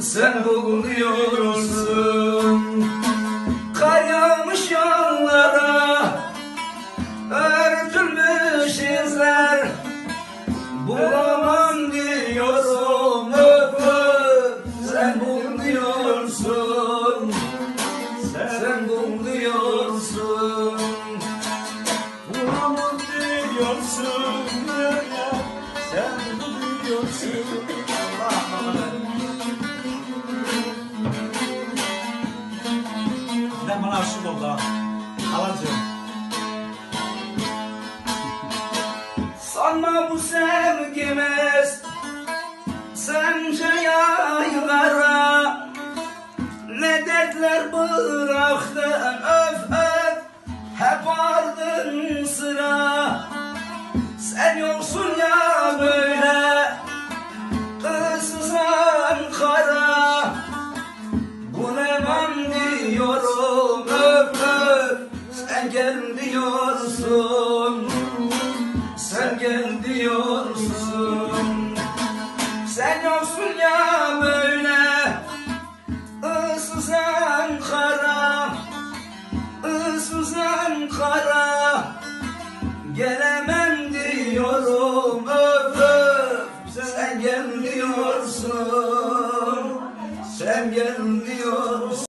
sen buluyorsun Kayamış yollara örtülmüş izler. Bulamam diyorum öp sen buluyorsun Sen buluyorsun Bulamam diyorsun öp sen buluyorsun Birden bana aşık oldu ha. Halacığım. Sanma bu sevgimiz Sence yaylara Ne dertler bıraktın öf öf Hep ardın sıra Sen yoksun diyorsun sen gel diyorsun. Sen yoksun ya böyle ıssız Ankara ıssız Ankara Gelemem diyorum öf öf Sen gel diyorsun. Sen gel